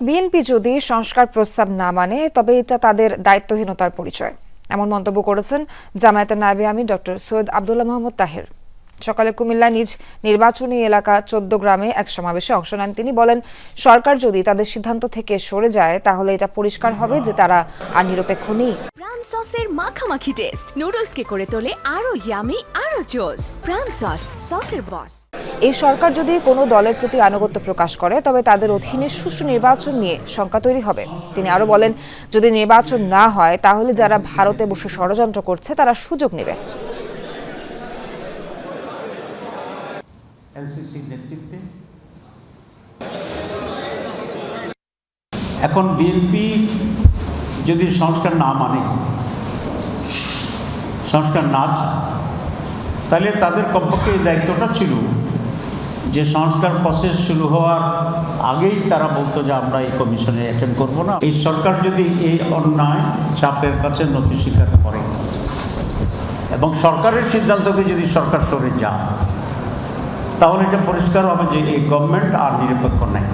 BNP যদি সংস্কার প্রস্তাব না মানে তবে এটা তাদের দায়িত্বহীনতার পরিচয়। এমন মন্তব্য করেছেন জামায়াতের নায়েবে আমি ডক্টর সৈয়দ আবদুল্লাহ মোহাম্মদ তাহের। সকালে কুমিল্লা নিজ নির্বাচনী এলাকা চোদ্দ গ্রামে এক সমাবেশে অংশ নেন। তিনি বলেন, সরকার যদি তাদের সিদ্ধান্ত থেকে সরে যায়, তাহলে এটা পরিষ্কার হবে যে তারা আর নিরপেক্ষ নেই। প্রাণ সসের মাখামাখি টেস্ট নুডলসকে করে তোলে আরও ইয়ামি আরও জোস প্রাণ সস সসের বস এই সরকার যদি কোনো দলের প্রতি আনুগত্য প্রকাশ করে, তবে তাদের অধীনে সুষ্ঠু নির্বাচন নিয়ে শঙ্কা তৈরি হবে। তিনি আরও বলেন, যদি নির্বাচন না হয়, তাহলে যারা ভারতে বসে ষড়যন্ত্র করছে, তারা সুযোগ নেবে। এখন বিএনপি যদি সংস্কার না মানে সংস্কার না তাহলে তাদের কমপক্ষে এই দায়িত্বটা ছিল। যে সংস্কার প্রসেস শুরু হওয়ার আগেই তারা বলতো যে আমরা এই কমিশনে অ্যাটেন্ড করব না। এই সরকার যদি এই অন্যায় চাপের কাছে নথি স্বীকার করে। এবং সরকারের সিদ্ধান্তকে যদি সরকার সরে যায়, তাহলে এটা পরিষ্কার হবে যে এই গভর্নমেন্ট আর নিরপেক্ষ নেই।